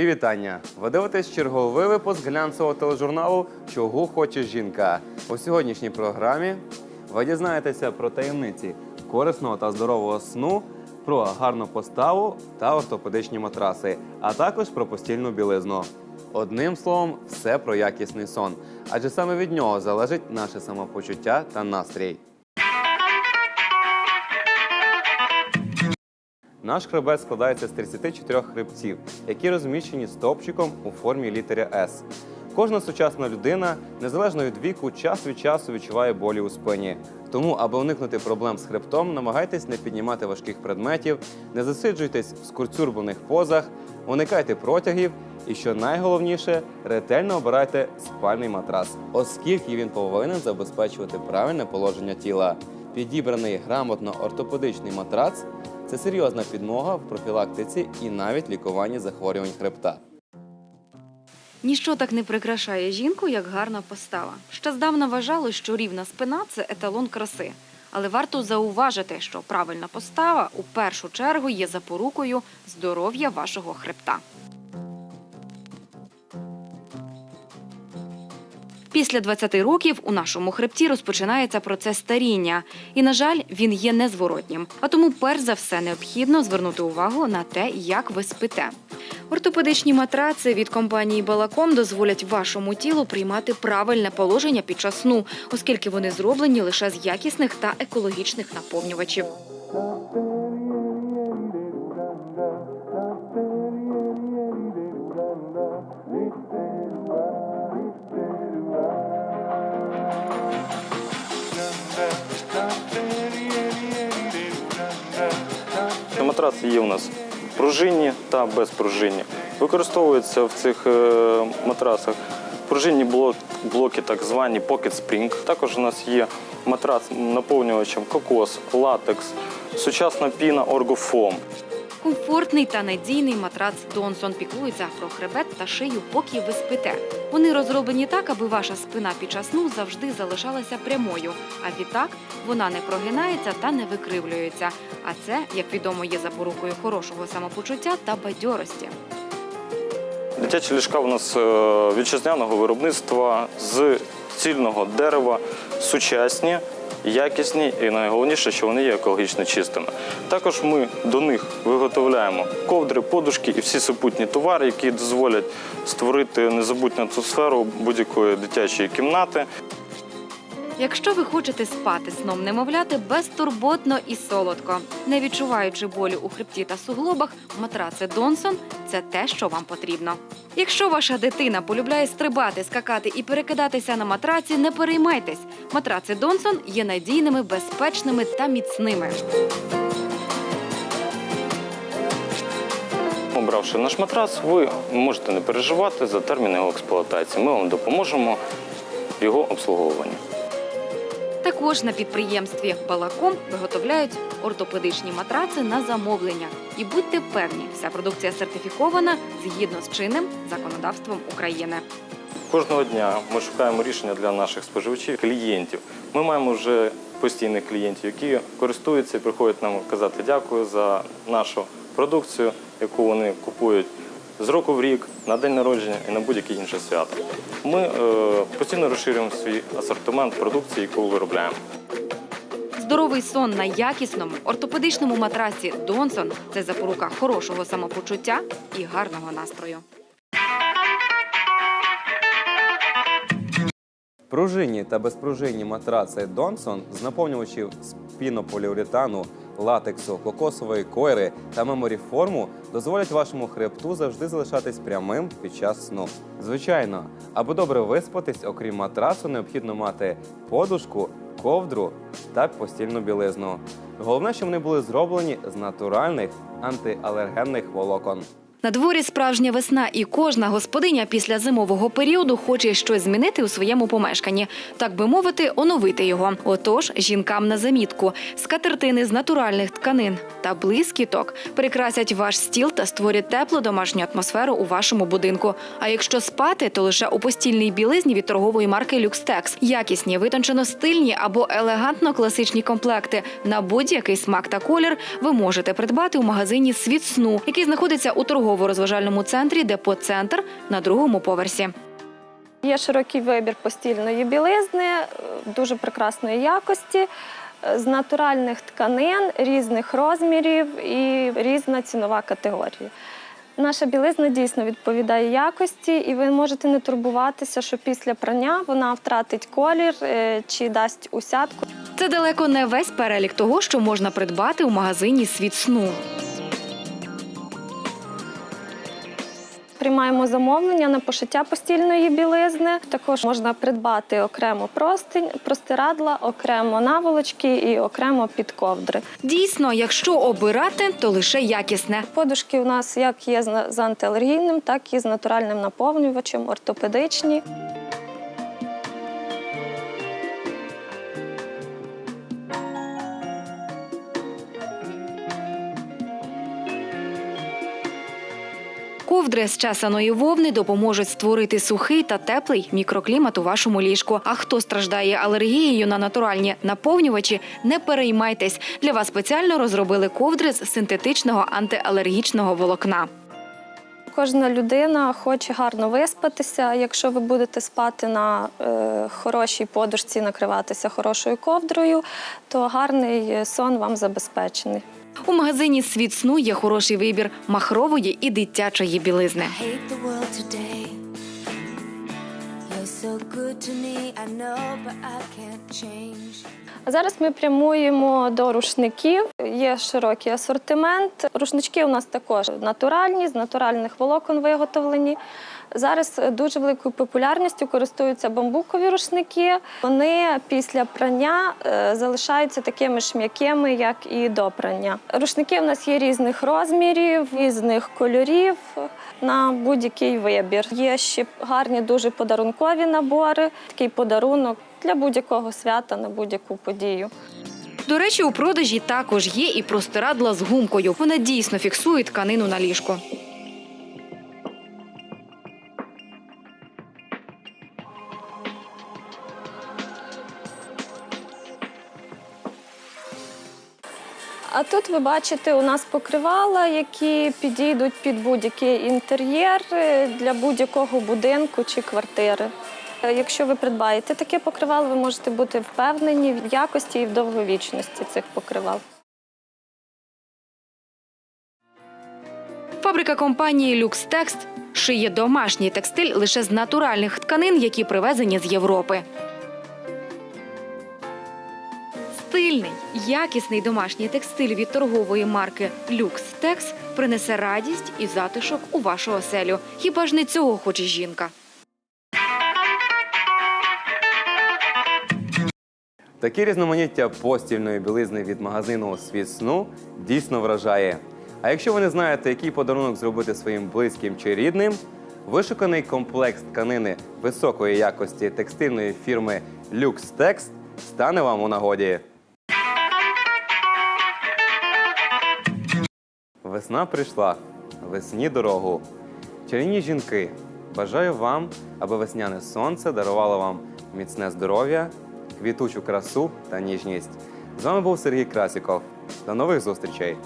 Мої вітання. Ви дивитесь черговий випуск глянцевого тележурналу Чого хоче жінка. У сьогоднішній програмі ви дізнаєтеся про таємниці корисного та здорового сну, про гарну поставу та ортопедичні матраси, а також про постільну білизну. Одним словом, все про якісний сон, адже саме від нього залежить наше самопочуття та настрій. Наш хребет складається з 34 хребців, які розміщені стовпчиком у формі літери С. Кожна сучасна людина, незалежно від віку, час від часу відчуває болі у спині. Тому, аби уникнути проблем з хребтом, намагайтесь не піднімати важких предметів, не засиджуйтесь в скурцюрбаних позах, уникайте протягів і, що найголовніше, ретельно обирайте спальний матрас, оскільки він повинен забезпечувати правильне положення тіла. Підібраний грамотно ортопедичний матрац це серйозна підмога в профілактиці і навіть лікуванні захворювань хребта. Ніщо так не прикрашає жінку, як гарна постава. Ще здавна вважали, що рівна спина це еталон краси. Але варто зауважити, що правильна постава у першу чергу є запорукою здоров'я вашого хребта. Після 20 років у нашому хребті розпочинається процес старіння, і, на жаль, він є незворотнім. А тому, перш за все, необхідно звернути увагу на те, як ви спите. Ортопедичні матраци від компанії Балаком дозволять вашому тілу приймати правильне положення під час сну, оскільки вони зроблені лише з якісних та екологічних наповнювачів. Матраси є у нас пружинні та безпружинні. Використовуються в цих е, матрасах пружинні блоки, так звані Pocket Spring. Також у нас є матрац наповнювачем кокос, латекс, сучасна піна Orgofoam. Комфортний та надійний матрац Донсон піклується про хребет та шию, поки ви спите. Вони розроблені так, аби ваша спина під час сну завжди залишалася прямою. А відтак вона не прогинається та не викривлюється. А це, як відомо, є запорукою хорошого самопочуття та бадьорості. Дитячі ліжка у нас е, вітчизняного виробництва з цільного дерева, сучасні, якісні і найголовніше, що вони є екологічно чистими. Також ми до них виготовляємо ковдри, подушки і всі супутні товари, які дозволять створити незабутню атмосферу будь-якої дитячої кімнати. Якщо ви хочете спати сном немовляти безтурботно і солодко, не відчуваючи болю у хребті та суглобах, матраци Донсон це те, що вам потрібно. Якщо ваша дитина полюбляє стрибати, скакати і перекидатися на матраці, не переймайтесь. Матраци Донсон є надійними, безпечними та міцними. Обравши наш матрац, ви можете не переживати за термін його експлуатації. Ми вам допоможемо в його обслуговуванні. Також на підприємстві Балаком виготовляють ортопедичні матраци на замовлення. І будьте певні, вся продукція сертифікована згідно з чинним законодавством України. Кожного дня ми шукаємо рішення для наших споживачів, клієнтів. Ми маємо вже постійних клієнтів, які користуються і приходять нам казати дякую за нашу продукцію, яку вони купують з року в рік, на день народження і на будь-яке інше свято. Ми е, постійно розширюємо свій асортимент продукції, яку виробляємо. Здоровий сон на якісному ортопедичному матраці Донсон це запорука хорошого самопочуття і гарного настрою. Пружинні та безпружинні матраци Донсон з наповнювачів з пінополіуретану, латексу, кокосової койри та меморіформу дозволять вашому хребту завжди залишатись прямим під час сну. Звичайно, аби добре виспатись, окрім матрасу, необхідно мати подушку, ковдру та постільну білизну. Головне, щоб вони були зроблені з натуральних антиалергенних волокон. На дворі справжня весна, і кожна господиня після зимового періоду хоче щось змінити у своєму помешканні, так би мовити, оновити його. Отож, жінкам на замітку скатертини з натуральних тканин та блискіток прикрасять ваш стіл та створять теплу домашню атмосферу у вашому будинку. А якщо спати, то лише у постільній білизні від торгової марки Люкстекс. Якісні, витончено стильні або елегантно класичні комплекти на будь-який смак та колір ви можете придбати у магазині Світ сну, який знаходиться у торговій торгово-розважальному центрі Депо Центр на другому поверсі. Є широкий вибір постільної білизни, е, дуже прекрасної якості, е, з натуральних тканин, різних розмірів і різна цінова категорія. Наша білизна дійсно відповідає якості, і ви можете не турбуватися, що після прання вона втратить колір е, чи дасть усядку. Це далеко не весь перелік того, що можна придбати у магазині Світ сну. Приймаємо замовлення на пошиття постільної білизни. Також можна придбати окремо простинь, простирадла, окремо наволочки і окремо підковдри. Дійсно, якщо обирати, то лише якісне. Подушки у нас як є з з антиалергійним, так і з натуральним наповнювачем, ортопедичні. Ковдри з часаної вовни допоможуть створити сухий та теплий мікроклімат у вашому ліжку. А хто страждає алергією на натуральні наповнювачі, не переймайтесь. Для вас спеціально розробили ковдри з синтетичного антиалергічного волокна. Кожна людина хоче гарно виспатися. Якщо ви будете спати на е, хорошій подушці, накриватися хорошою ковдрою, то гарний сон вам забезпечений. У магазині Світ сну є хороший вибір махрової і дитячої білизни. Зараз ми прямуємо до рушників. Є широкий асортимент. Рушнички у нас також натуральні, з натуральних волокон виготовлені. Зараз дуже великою популярністю користуються бамбукові рушники. Вони після прання е, залишаються такими ж м'якими, як і до прання. Рушники у нас є різних розмірів, різних кольорів на будь-який вибір. Є ще гарні дуже подарункові набори, такий подарунок для будь-якого свята на будь-яку подію. До речі, у продажі також є і простирадла з гумкою. Вона дійсно фіксує тканину на ліжку. А тут ви бачите, у нас покривала, які підійдуть під будь-який інтер'єр е, для будь-якого будинку чи квартири. Е, Якщо ви придбаєте таке покривало, ви можете бути впевнені в якості і в довговічності цих покривал. Фабрика компанії «Люкстекст» шиє домашній текстиль лише з натуральних тканин, які привезені з Європи. Стильний, якісний домашній текстиль від торгової марки «Люкстекс» принесе радість і затишок у вашу оселю. Хіба ж не цього хоче жінка? Такі різноманіття постільної білизни від магазину Світ сну дійсно вражає. А якщо ви не знаєте, який подарунок зробити своїм близьким чи рідним, вишуканий комплекс тканини високої якості текстильної фірми Text стане вам у нагоді. Весна прийшла, весні дорогу. Чарівні жінки, бажаю вам, аби весняне сонце дарувало вам міцне здоров'я, квітучу красу та ніжність. З вами був Сергій Красіков. До нових зустрічей!